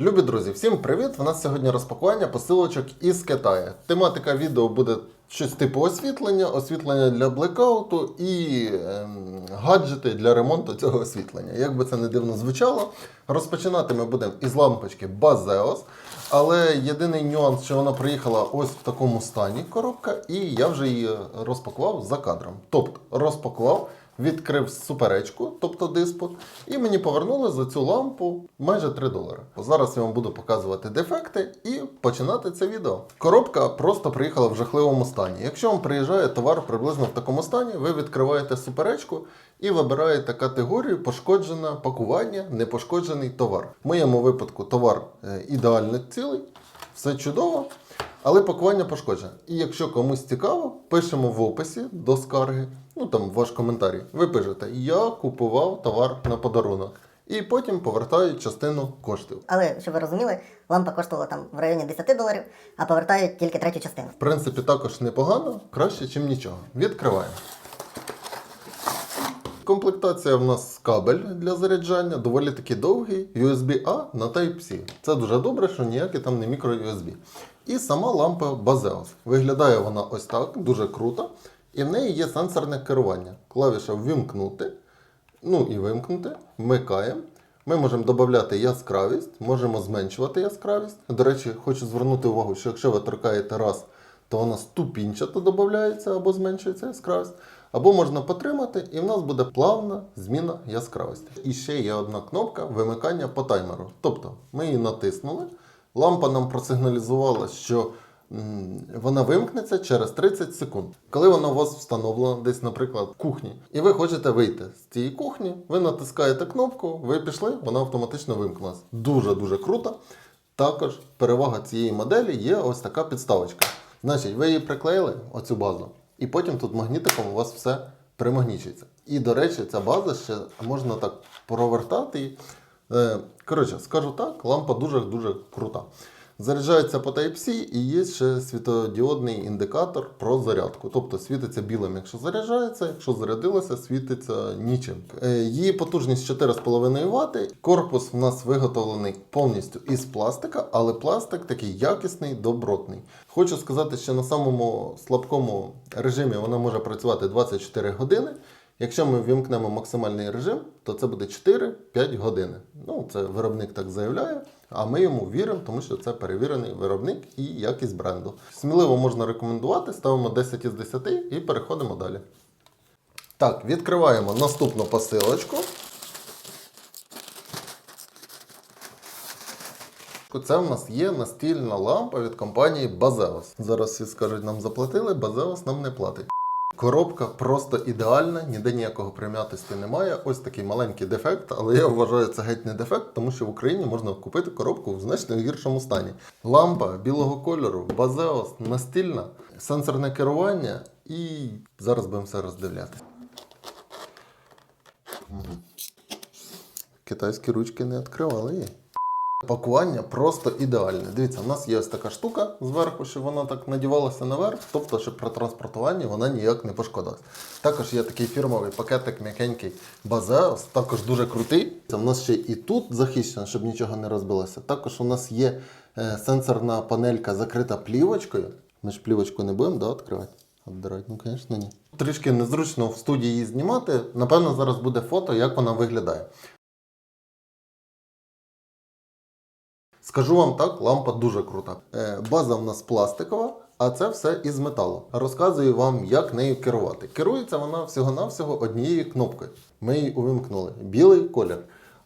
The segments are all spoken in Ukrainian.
Любі друзі, всім привіт! У нас сьогодні розпакування посилочок із Китаю. Тематика відео буде щось типу освітлення, освітлення для блекауту і ем, гаджети для ремонту цього освітлення. Як би це не дивно звучало, розпочинати ми будемо із лампочки Bazeos. Але єдиний нюанс, що вона приїхала ось в такому стані коробка, і я вже її розпакував за кадром. Тобто розпакував, відкрив суперечку, тобто диспут, і мені повернули за цю лампу майже 3 долари. Зараз я вам буду показувати дефекти і починати це відео. Коробка просто приїхала в жахливому стані. Якщо вам приїжджає товар приблизно в такому стані, ви відкриваєте суперечку і вибираєте категорію пошкоджене пакування, непошкоджений товар. В моєму випадку товар е, ідеально цілий, все чудово. Але пакування пошкоджене. І якщо комусь цікаво, пишемо в описі до скарги, ну там ваш коментарі. Ви пишете, я купував товар на подарунок. І потім повертають частину коштів. Але щоб ви розуміли, лампа коштувала там в районі 10 доларів, а повертають тільки третю частину. В принципі, також непогано, краще, ніж нічого. Відкриваємо. Комплектація в нас кабель для заряджання, доволі таки довгий, USB-A на Type-C. Це дуже добре, що ніякий там не мікро-USB. І сама лампа Bazeos. Виглядає вона ось так, дуже круто. І в неї є сенсорне керування. Клавіша ввімкнути, ну і вимкнути, вмикаємо. Ми можемо додати яскравість, можемо зменшувати яскравість. До речі, хочу звернути увагу, що якщо ви торкаєте раз, то вона ступінчато додається або зменшується яскравість. Або можна потримати, і в нас буде плавна зміна яскравості. І ще є одна кнопка вимикання по таймеру. Тобто ми її натиснули, лампа нам просигналізувала, що вона вимкнеться через 30 секунд. Коли вона у вас встановлена десь, наприклад, в кухні, і ви хочете вийти з цієї кухні, ви натискаєте кнопку, ви пішли, вона автоматично вимкнулась. Дуже-дуже круто. Також перевага цієї моделі є ось така підставочка. Значить, ви її приклеїли, оцю базу, і потім тут магнітиком у вас все примагнічується. І, до речі, ця база ще можна так провертати. Е, Коротше, скажу так, лампа дуже-дуже крута. Заряджається по Type-C і є ще світодіодний індикатор про зарядку. Тобто світиться білим, якщо заряджається, якщо зарядилося, світиться нічим. Е, Її потужність 4,5 Вт. Корпус в нас виготовлений повністю із пластика, але пластик такий якісний, добротний. Хочу сказати, що на самому слабкому режимі вона може працювати 24 години. Якщо ми ввімкнемо максимальний режим, то це буде 4-5 години. Ну, це виробник так заявляє, а ми йому віримо, тому що це перевірений виробник і якість бренду. Сміливо можна рекомендувати, ставимо 10 із 10 і переходимо далі. Так, відкриваємо наступну посилочку. Це в нас є настільна лампа від компанії Bazeos. Зараз всі скажуть, нам заплатили, Bazeos нам не платить. Коробка просто ідеальна, ніде ніякого прим'ятості немає. Ось такий маленький дефект, але я вважаю це геть не дефект, тому що в Україні можна купити коробку в значно гіршому стані. Лампа білого кольору, Bazeos, настільна, сенсорне керування і зараз будемо все роздивлятися. Китайські ручки не відкривали її. Пакування просто ідеальне. Дивіться, у нас є ось така штука зверху, щоб вона так надівалася наверх, тобто, щоб при транспортуванні вона ніяк не пошкодилась. Також є такий фірмовий пакетик м'якенький Bazeos, також дуже крутий. Це у нас ще і тут захищено, щоб нічого не розбилося. Також у нас є е, сенсорна панелька закрита плівочкою. Ми ж плівочку не будемо да, відкривати? Обдирати, ну, звісно, ні. Трішки незручно в студії її знімати. Напевно, зараз буде фото, як вона виглядає. Скажу вам так, лампа дуже крута. Е, База в нас пластикова, а це все із металу. Розказую вам, як нею керувати. Керується вона всього-навсього однією кнопкою. Ми її увімкнули. Білий колір.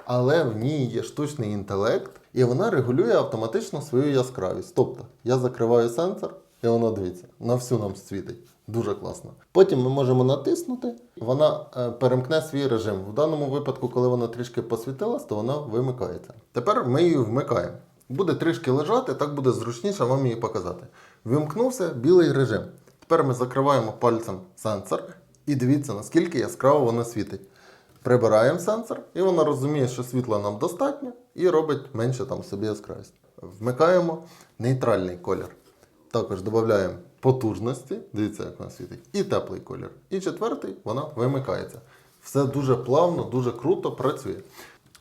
Але в ній є штучний інтелект, і вона регулює автоматично свою яскравість. Тобто я закриваю сенсор, і воно дивіться, на всю нам світить. Дуже класно. Потім ми можемо натиснути, вона е, перемкне свій режим. В даному випадку, коли вона трішки посвітилась, то вона вимикається. Тепер ми її вмикаємо. Буде трішки лежати, так буде зручніше вам її показати. Вимкнувся білий режим. Тепер ми закриваємо пальцем сенсор і дивіться, наскільки яскраво вона світить. Прибираємо сенсор, і вона розуміє, що світла нам достатньо, і робить менше там собі яскравість. Вмикаємо нейтральний колір. Також додаємо потужності, дивіться, як вона світить, і теплий колір. І четвертий вона вимикається. Все дуже плавно, дуже круто працює.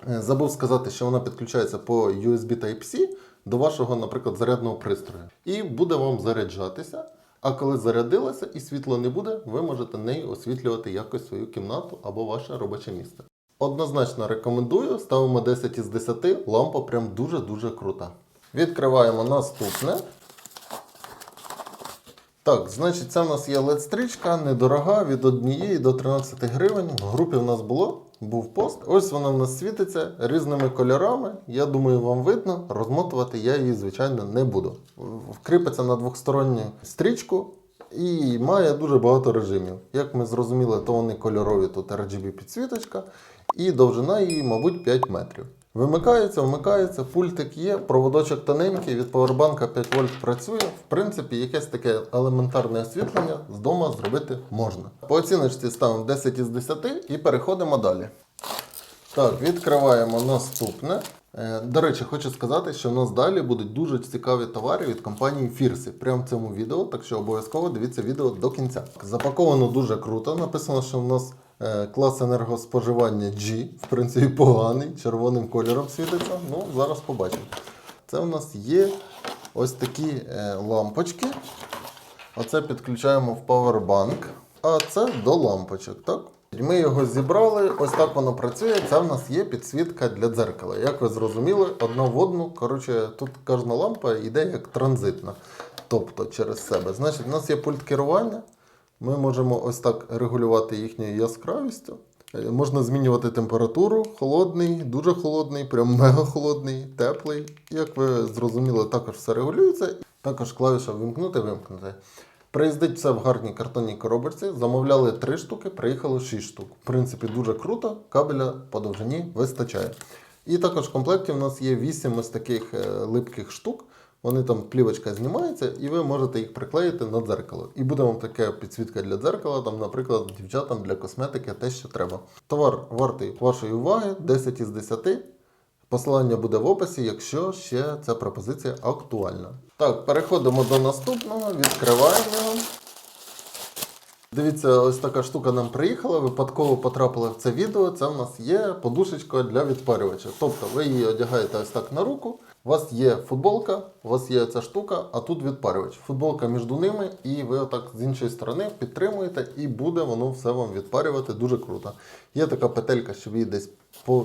Е, Забув сказати, що вона підключається по USB Type-C до вашого, наприклад, зарядного пристрою. І буде вам заряджатися. А коли зарядилася і світла не буде, ви можете нею освітлювати якось свою кімнату або ваше робоче місце. Однозначно рекомендую, ставимо 10 із 10, лампа прям дуже-дуже крута. Відкриваємо наступне. Так, значить, це в нас є LED-стрічка, недорога, від 1 до 13 гривень. В групі в нас було, був пост. Ось вона в нас світиться різними кольорами. Я думаю, вам видно. Розмотувати я її, звичайно, не буду. Вкріпиться на двохсторонню стрічку і має дуже багато режимів. Як ми зрозуміли, то вони кольорові, тут RGB підсвіточка, і довжина її, мабуть, 5 метрів. Вимикається, вмикається, пультик є, проводочок тоненький, від павербанка 5 вольт працює. В принципі, якесь таке елементарне освітлення з дому зробити можна. По оціночці ставимо 10 із 10 і переходимо далі. Так, відкриваємо наступне. Е, До речі, хочу сказати, що в нас далі будуть дуже цікаві товари від компанії Фірсі. Прямо в цьому відео, так що обов'язково дивіться відео до кінця. Запаковано дуже круто. Написано, що в нас клас енергоспоживання G, в принципі, поганий, червоним кольором світиться. Ну, зараз побачимо. Це в нас є ось такі е, лампочки. Оце підключаємо в Powerbank, а це до лампочок, так? Ми його зібрали, ось так воно працює. Це в нас є підсвітка для дзеркала. Як ви зрозуміли, одна в одну. Коротше, тут кожна лампа йде як транзитна, тобто через себе. Значить, у нас є пульт керування. Ми можемо ось так регулювати їхньою яскравістю. Е, Можна змінювати температуру, холодний, дуже холодний, прям мега холодний, теплий. Як ви зрозуміли, також все регулюється. Також клавіша вимкнути, вимкнути. Приїздить все в гарній картонній коробочці. Замовляли 3 штуки, приїхало 6 штук. В принципі, дуже круто, кабеля по довжині вистачає. І також в комплекті в нас є 8 ось таких е, липких штук. Вони там плівочка знімається, і ви можете їх приклеїти на дзеркало. І буде вам така підсвітка для дзеркала, там, наприклад, дівчатам для косметики, те, що треба. Товар вартий вашої уваги, 10 із 10. Посилання буде в описі, якщо ще ця пропозиція актуальна. Так, переходимо до наступного, відкриваємо. Дивіться, ось така штука нам приїхала, випадково потрапила в це відео. Це в нас є подушечка для відпарювача. Тобто ви її одягаєте ось так на руку. У вас є футболка, у вас є ця штука, а тут відпарювач. Футболка між ними, і ви отак з іншої сторони підтримуєте, і буде воно все вам відпарювати дуже круто. Є така петелька, щоб її десь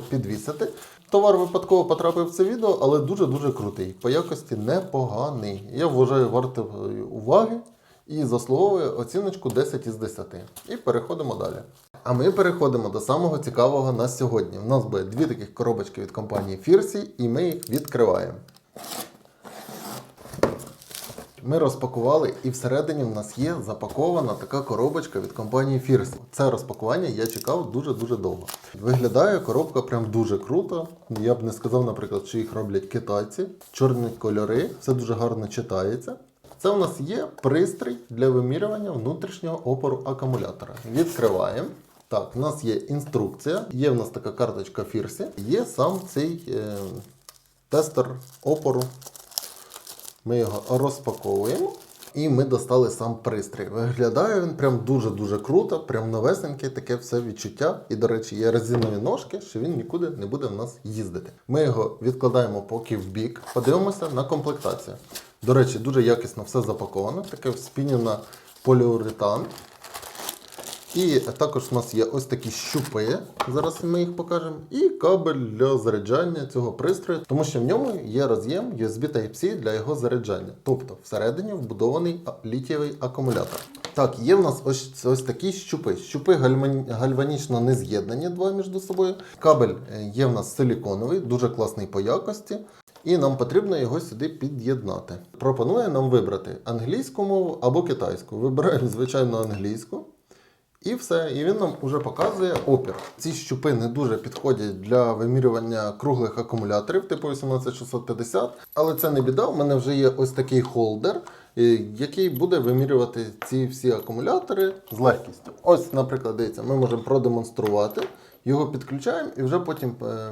підвісити. Товар випадково потрапив в це відео, але дуже-дуже крутий. По якості непоганий. Я вважаю вартою уваги і заслуговує оціночку 10 із 10. І переходимо далі. А ми переходимо до самого цікавого на сьогодні. У нас буде дві таких коробочки від компанії Фірсі, і ми їх відкриваємо. Ми розпакували, і всередині в нас є запакована така коробочка від компанії Фірсі. Це розпакування я чекав дуже-дуже довго. Виглядає коробка прям дуже круто. Я б не сказав, наприклад, що їх роблять китайці. Чорні кольори, все дуже гарно читається. Це у нас є пристрій для вимірювання внутрішнього опору акумулятора. Відкриваємо. Так, у нас є інструкція, є в нас така карточка Фірсі, є сам цей е, тестер опору. Ми його розпаковуємо. І ми достали сам пристрій. Виглядає він прям дуже-дуже круто, прям новесеньке, таке все відчуття. І, до речі, є резинові ножки, що він нікуди не буде в нас їздити. Ми його відкладаємо поки в бік, подивимося на комплектацію. До речі, дуже якісно все запаковано, таке вспінена поліуретан. І також у нас є ось такі щупи, зараз ми їх покажемо, і кабель для заряджання цього пристрою, тому що в ньому є роз'єм USB Type-C для його заряджання. Тобто всередині вбудований літієвий акумулятор. Так, є в нас ось, ось такі щупи. Щупи гальванічно не з'єднані два між собою. Кабель е, є в нас силіконовий, дуже класний по якості. І нам потрібно його сюди під'єднати. Пропонує нам вибрати англійську мову або китайську. Вибираємо, звичайно, англійську. І все, і він нам вже показує опір. Ці щупи не дуже підходять для вимірювання круглих акумуляторів, типу 18650. Але це не біда. У мене вже є ось такий холдер, е, який буде вимірювати ці всі акумулятори з легкістю. Ось, наприклад, дивіться, ми можемо продемонструвати. Його підключаємо і вже потім е,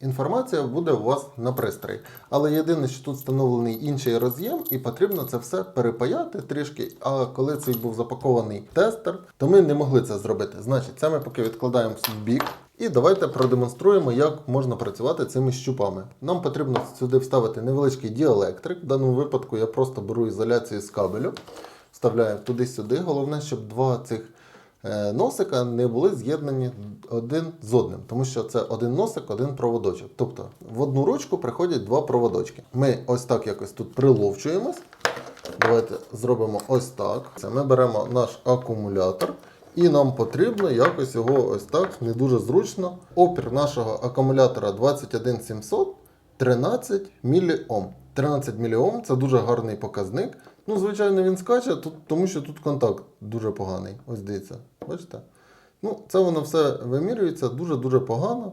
інформація буде у вас на пристрої. Але єдине, що тут встановлений інший роз'єм, і потрібно це все перепаяти трішки. А коли цей був запакований тестер, то ми не могли це зробити. Значить, це ми поки відкладаємо в бік. І давайте продемонструємо, як можна працювати цими щупами. Нам потрібно сюди вставити невеличкий діелектрик. В даному випадку я просто беру ізоляцію з кабелю, вставляю туди-сюди. Головне, щоб два цих носика не були з'єднані один з одним, тому що це один носик, один проводочок. Тобто в одну ручку приходять два проводочки. Ми ось так якось тут приловчуємось. Давайте зробимо ось так. Це ми беремо наш акумулятор. І нам потрібно якось його ось так не дуже зручно. Опір нашого акумулятора 21700 13 міліом. 13 міліом це дуже гарний показник. Ну, звичайно, він скаче, тому що тут контакт дуже поганий. Ось дивіться, бачите? Ну, це воно все вимірюється дуже-дуже погано.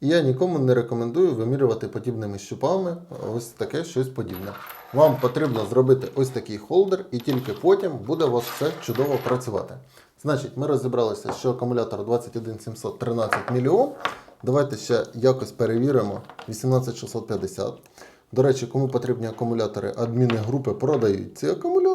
І я нікому не рекомендую вимірювати подібними щупами ось таке щось подібне. Вам потрібно зробити ось такий холдер, і тільки потім буде у вас все чудово працювати. Значить, ми розібралися, що акумулятор 21713 мільйон. Давайте ще якось перевіримо 18650. До речі, кому потрібні акумулятори, адміни групи продають ці акумулятори.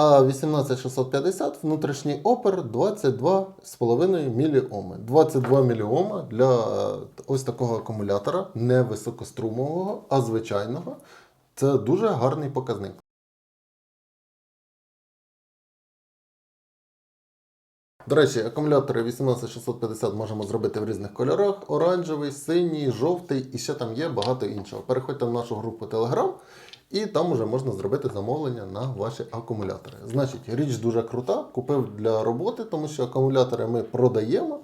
А 18650 внутрішній опер 22,5 міліоми. 22 міліома для е, ось такого акумулятора, не високострумового, а звичайного. Це дуже гарний показник. До речі, акумулятори 18650 можемо зробити в різних кольорах: оранжевий, синій, жовтий і ще там є багато іншого. Переходьте в нашу групу Telegram, і там вже можна зробити замовлення на ваші акумулятори. Значить, річ дуже крута. Купив для роботи, тому що акумулятори ми продаємо.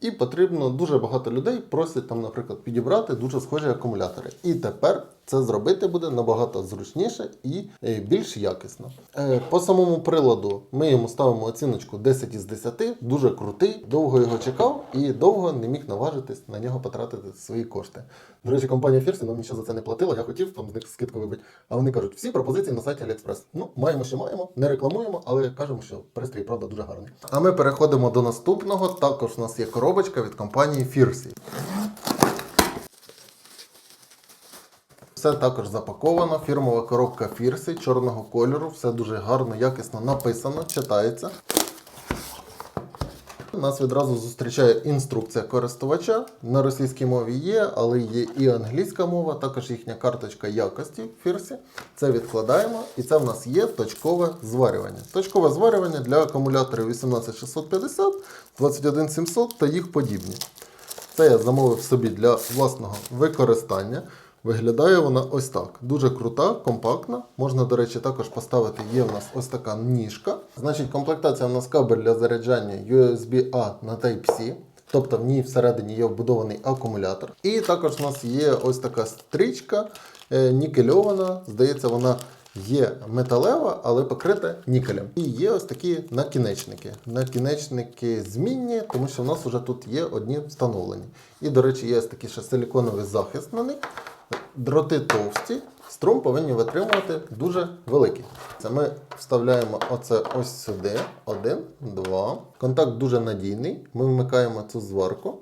І потрібно дуже багато людей просять там, наприклад, підібрати дуже схожі акумулятори. І тепер це зробити буде набагато зручніше і е, більш якісно. Е, По самому приладу ми йому ставимо оціночку 10 із 10, дуже крутий, довго його чекав і довго не міг наважитись на нього потратити свої кошти. До речі, компанія Фірсі нам нічого за це не платила, я хотів там з них скидку вибити. А вони кажуть, всі пропозиції на сайті AliExpress. Ну, маємо, що маємо, не рекламуємо, але кажемо, що пристрій, правда, дуже гарний. А ми переходимо до наступного. Також у нас є коробочка від компанії Фірсі. Все також запаковано. Фірмова коробка Фірсі чорного кольору. Все дуже гарно, якісно написано, читається. Нас відразу зустрічає інструкція користувача. На російській мові є, але є і англійська мова, також їхня карточка якості в Фірсі. Це відкладаємо, і це в нас є точкове зварювання. Точкове зварювання для акумуляторів 18650, 21700 та їх подібні. Це я замовив собі для власного використання. Виглядає вона ось так. Дуже крута, компактна. Можна, до речі, також поставити. Є в нас ось така ніжка. Значить, комплектація в нас кабель для заряджання USB-A на Type-C. Тобто в ній всередині є вбудований акумулятор. І також у нас є ось така стрічка е, нікельована. Здається, вона є металева, але покрита нікелем. І є ось такі накінечники. Накінечники змінні, тому що в нас вже тут є одні встановлені. І, до речі, є ось такий ще силіконовий захист на них. Дроти товсті, струм повинні витримувати дуже великий. Це ми вставляємо оце ось сюди. Один, два. Контакт дуже надійний. Ми вмикаємо цю зварку.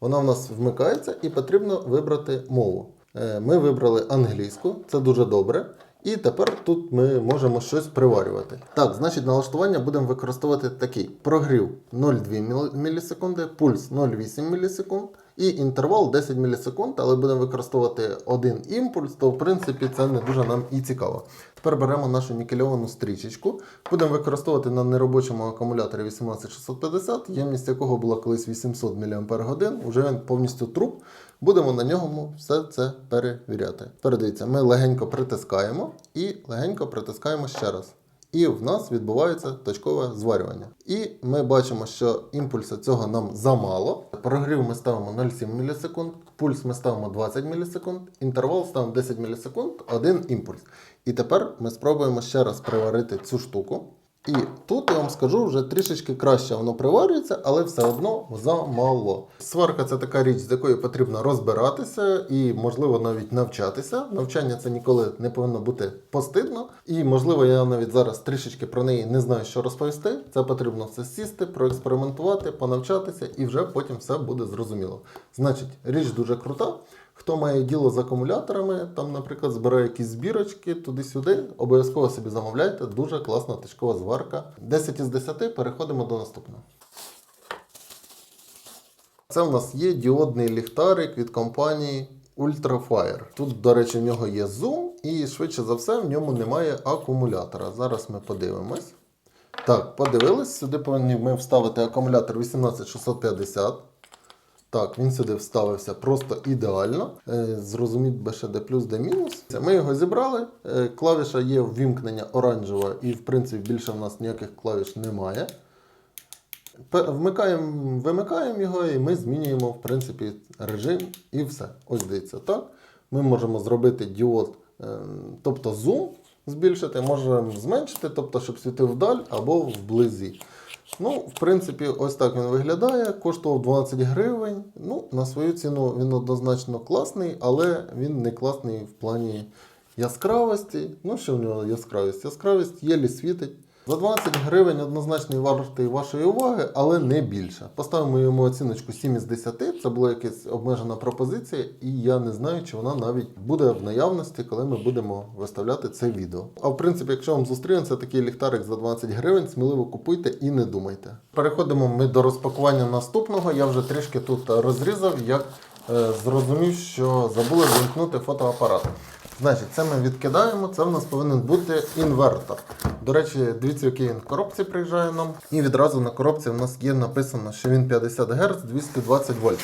Вона в нас вмикається і потрібно вибрати мову. Е, Ми вибрали англійську, це дуже добре. І тепер тут ми можемо щось приварювати. Так, значить, налаштування будемо використовувати такий: прогрів 0,2 мілісекунди, пульс 0,8 мілісекунд і інтервал 10 мілісекунд, але будемо використовувати один імпульс, то в принципі це не дуже нам і цікаво. Тепер беремо нашу нікельовану стрічечку, будемо використовувати на неробочому акумуляторі 18650, ємність якого була колись 800 мАч, вже він повністю труп. Будемо на ньому все це перевіряти. Передивіться, ми легенько притискаємо і легенько притискаємо ще раз. І в нас відбувається точкове зварювання. І ми бачимо, що імпульсу цього нам замало. Прогрів ми ставимо 0,7 мілісекунд, пульс ми ставимо 20 мілісекунд, інтервал ставимо 10 мілісекунд, один імпульс. І тепер ми спробуємо ще раз приварити цю штуку. І тут я вам скажу, вже трішечки краще воно приварюється, але все одно замало. Сварка це така річ, з якою потрібно розбиратися і, можливо, навіть навчатися. Навчання це ніколи не повинно бути постидно. І, можливо, я навіть зараз трішечки про неї не знаю, що розповісти. Це потрібно все сісти, проекспериментувати, понавчатися, і вже потім все буде зрозуміло. Значить, річ дуже крута. Хто має діло з акумуляторами, там, наприклад, збирає якісь збірочки туди-сюди, обов'язково собі замовляйте. Дуже класна точкова зварка. 10 із 10 переходимо до наступного. Це в нас є діодний ліхтарик від компанії Ultrafire. Тут, до речі, в нього є зум, і швидше за все в ньому немає акумулятора. Зараз ми подивимось. Так, подивились, сюди повинні ми вставити акумулятор 18650. Так, він сюди вставився просто ідеально. Е, зрозуміть де плюс, де мінус. Ми його зібрали. Е, клавіша є ввімкнення оранжева, і в принципі більше в нас ніяких клавіш немає. Вмикаємо, вимикаємо його і ми змінюємо в принципі режим і все. Ось дивіться, так. Ми можемо зробити діод, е, тобто зум збільшити, можемо зменшити, тобто, щоб світив вдаль або вблизі. Ну, в принципі, ось так він виглядає. Коштував 12 гривень. Ну, на свою ціну він однозначно класний, але він не класний в плані яскравості. Ну, що в нього яскравість? Яскравість єлі світить. За 12 гривень однозначно вартий вашої уваги, але не більше. Поставимо йому оціночку 7 із 10. Це була якась обмежена пропозиція, і я не знаю, чи вона навіть буде в наявності, коли ми будемо виставляти це відео. А в принципі, якщо вам зустрінеться такий ліхтарик за 12 гривень, сміливо купуйте і не думайте. Переходимо ми до розпакування наступного. Я вже трішки тут розрізав, як е, зрозумів, що забули вимкнути фотоапарат. Значить, це ми відкидаємо. Це в нас повинен бути інвертор. До речі, дивіться, який він в коробці приїжджає нам. І відразу на коробці в нас є написано, що він 50 Гц 220 вольт.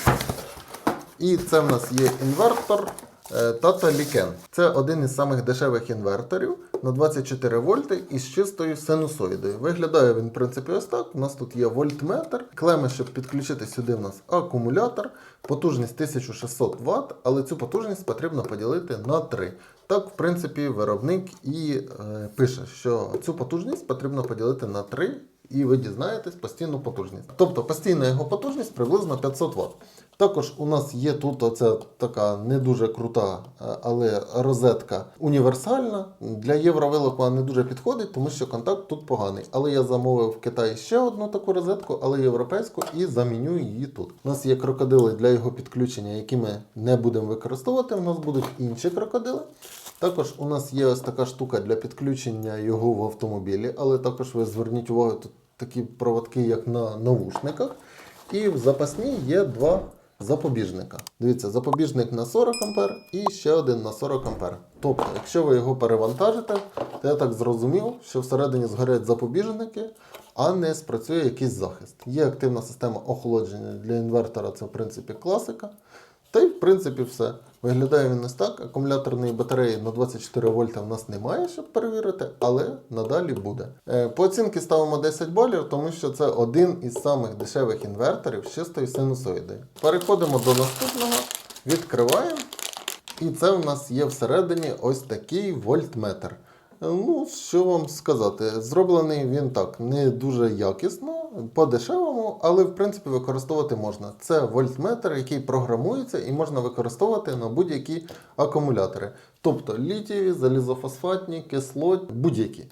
І це в нас є інвертор е, Tata Liken. Це один із самих дешевих інверторів на 24 вольти із чистою синусоїдою. Виглядає він, в принципі, ось так. У нас тут є вольтметр, клеми, щоб підключити сюди, в нас акумулятор, потужність 1600 Вт, але цю потужність потрібно поділити на 3. Так, в принципі, виробник і е, пише, що цю потужність потрібно поділити на 3, і ви дізнаєтесь постійну потужність. Тобто постійна його потужність приблизно 500 Вт. Також у нас є тут оця така не дуже крута, е, але розетка універсальна. Для євровилок вона не дуже підходить, тому що контакт тут поганий. Але я замовив в Китаї ще одну таку розетку, але європейську, і заміню її тут. У нас є крокодили для його підключення, які ми не будемо використовувати. У нас будуть інші крокодили. Також у нас є ось така штука для підключення його в автомобілі, але також ви зверніть увагу, тут такі проводки, як на навушниках. І в запасній є два запобіжника. Дивіться, запобіжник на 40 А і ще один на 40 А. Тобто, якщо ви його перевантажите, то я так зрозумів, що всередині згорять запобіжники, а не спрацює якийсь захист. Є активна система охолодження для інвертора, це в принципі класика. Та й в принципі все. Виглядає він ось так. Акумуляторної батареї на 24 вольта в нас немає, щоб перевірити, але надалі буде. Е, По оцінки ставимо 10 балів, тому що це один із самих дешевих інверторів з чистою синусоїдою. Переходимо до наступного, відкриваємо. І це в нас є всередині ось такий вольтметр. Ну, що вам сказати, зроблений він так не дуже якісно, по-дешевому, але в принципі використовувати можна. Це вольтметр, який програмується і можна використовувати на будь-які акумулятори. Тобто літієві, залізофосфатні, кислотні, будь-які.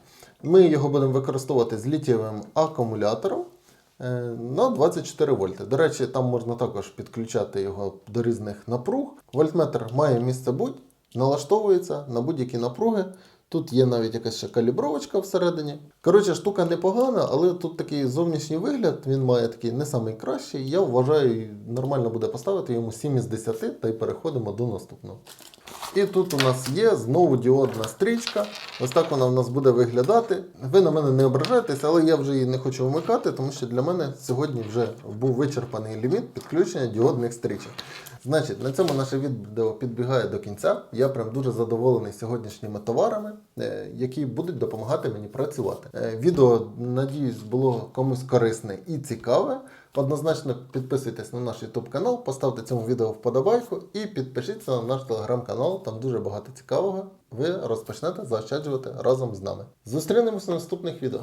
Ми його будемо використовувати з літієвим акумулятором. е, На 24 вольти. До речі, там можна також підключати його до різних напруг. Вольтметр має місце будь, налаштовується на будь-які напруги. Тут є навіть якась ще калібровочка всередині. Коротше, штука непогана, але тут такий зовнішній вигляд, він має такий не найкращий. Я вважаю, нормально буде поставити йому 7 із 10 та й переходимо до наступного. І тут у нас є знову діодна стрічка. Ось так вона в нас буде виглядати. Ви на мене не ображаєтесь, але я вже її не хочу вмикати, тому що для мене сьогодні вже був вичерпаний ліміт підключення діодних стрічок. Значить, на цьому наше відео підбігає до кінця. Я прям дуже задоволений сьогоднішніми товарами, е, які будуть допомагати мені працювати. Е, Відео, надіюсь, було комусь корисне і цікаве. Однозначно підписуйтесь на наш YouTube канал, поставте цьому відео вподобайку і підпишіться на наш телеграм-канал, там дуже багато цікавого. Ви розпочнете заощаджувати разом з нами. Зустрінемося в наступних відео.